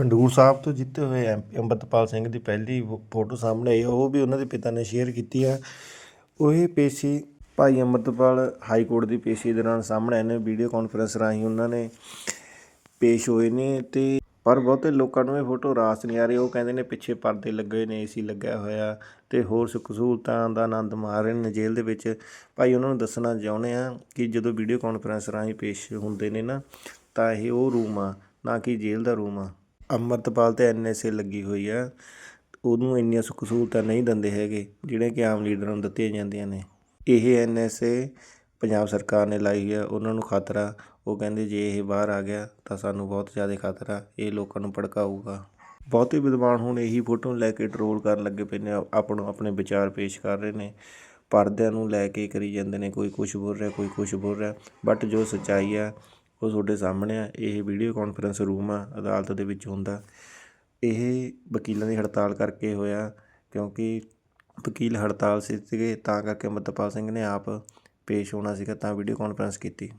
ਖੰਡੂਰ ਸਾਹਿਬ ਤੋਂ ਜਿੱਤੇ ਹੋਏ ਐਮਪੀ ਅੰਮ੍ਰਿਤਪਾਲ ਸਿੰਘ ਦੀ ਪਹਿਲੀ ਫੋਟੋ ਸਾਹਮਣੇ ਆਈ ਆ, ਉਹ ਵੀ ਉਹਨਾਂ ਦੇ ਪਿਤਾ ਨੇ ਸ਼ੇਅਰ ਕੀਤੀ ਆ। ਉਹ ਇਹ ਪੇਸ਼ੀ ਭਾਈ ਅੰਮ੍ਰਿਤਪਾਲ ਹਾਈ ਕੋਰਟ ਦੀ ਪੇਸ਼ੀ ਦੌਰਾਨ ਸਾਹਮਣੇ ਆਏ ਨੇ ਵੀਡੀਓ ਕਾਨਫਰੰਸ ਰਾਹੀਂ ਉਹਨਾਂ ਨੇ ਪੇਸ਼ ਹੋਏ ਨੇ ਤੇ ਪਰ ਬਹੁਤੇ ਲੋਕਾਂ ਨੂੰ ਇਹ ਫੋਟੋ ਰਾਸ ਨਹੀਂ ਆ ਰਹੀ, ਉਹ ਕਹਿੰਦੇ ਨੇ ਪਿੱਛੇ ਪਰਦੇ ਲੱਗੇ ਹੋਏ ਨੇ, ਏਸੀ ਲੱਗਿਆ ਹੋਇਆ ਤੇ ਹੋਰ ਸੁੱਖ ਸਹੂਲਤਾਂ ਦਾ ਆਨੰਦ ਮਾਰ ਰਹੇ ਨੇ ਜੇਲ੍ਹ ਦੇ ਵਿੱਚ। ਭਾਈ, ਉਹਨਾਂ ਨੂੰ ਦੱਸਣਾ ਚਾਹੁੰਦੇ ਆ ਕਿ ਜਦੋਂ ਵੀਡੀਓ ਕਾਨਫਰੰਸ ਰਾਹੀਂ ਪੇਸ਼ ਹੁੰਦੇ ਨੇ ਨਾ, ਤਾਂ ਇਹ ਉਹ ਰੂਮ ਆ, ਨਾ ਕਿ ਜੇਲ੍ਹ ਦਾ ਰੂਮ ਆ। ਅੰਮ੍ਰਿਤਪਾਲ ਤੇ ਐਨਐਸਏ ਲੱਗੀ ਹੋਈ ਆ, ਉਹਨੂੰ ਇੰਨੀਆਂ ਸੁੱਖ ਸਹੂਲਤਾਂ ਨਹੀਂ ਦਿੰਦੇ ਹੈਗੇ, ਜਿਹੜੇ ਕਿ ਆਮ ਲੀਡਰਾਂ ਨੂੰ ਦਿੱਤੀਆਂ ਜਾਂਦੀਆਂ ਨੇ। ਇਹ ਐਨਐਸਏ ਪੰਜਾਬ ਸਰਕਾਰ ਨੇ ਲਾਈ ਹੋਈ ਆ, ਉਹਨਾਂ ਨੂੰ ਖਤਰਾ, ਉਹ ਕਹਿੰਦੇ ਜੇ ਇਹ ਬਾਹਰ ਆ ਗਿਆ ਤਾਂ ਸਾਨੂੰ ਬਹੁਤ ਜ਼ਿਆਦਾ ਖਤਰਾ, ਇਹ ਲੋਕਾਂ ਨੂੰ ਭੜਕਾਊਗਾ। ਬਹੁਤੇ ਵਿਦਵਾਨ ਹੁਣ ਇਹੀ ਫੋਟੋ ਲੈ ਕੇ ਟਰੋਲ ਕਰਨ ਲੱਗੇ ਪਏ ਨੇ, ਆਪਣੋ ਆਪਣੇ ਵਿਚਾਰ ਪੇਸ਼ ਕਰ ਰਹੇ ਨੇ। ਪਰਦਿਆਂ ਨੂੰ ਲੈ ਕੇ ਕਰੀ ਜਾਂਦੇ ਨੇ, ਕੋਈ ਕੁਝ ਬੋਲ ਰਿਹਾ, ਕੋਈ ਕੁਝ ਬੋਲ ਰਿਹਾ ਬਟ ਜੋ ਸੱਚਾਈ ਆ ਉਹ ਤੁਹਾਡੇ ਸਾਹਮਣੇ ਆ, ਇਹ ਵੀਡੀਓ ਕਾਨਫਰੰਸ ਰੂਮ ਆ, ਅਦਾਲਤ ਦੇ ਵਿੱਚ ਹੁੰਦਾ। ਇਹ ਵਕੀਲਾਂ ਦੀ ਹੜਤਾਲ ਕਰਕੇ ਹੋਇਆ, ਕਿਉਂਕਿ ਵਕੀਲ ਹੜਤਾਲ ਸੀਗੇ, ਤਾਂ ਕਰਕੇ ਅੰਮ੍ਰਿਤਪਾਲ ਸਿੰਘ ਨੇ ਆਪ ਪੇਸ਼ ਹੋਣਾ ਸੀਗਾ, ਤਾਂ ਵੀਡੀਓ ਕਾਨਫਰੰਸ ਕੀਤੀ।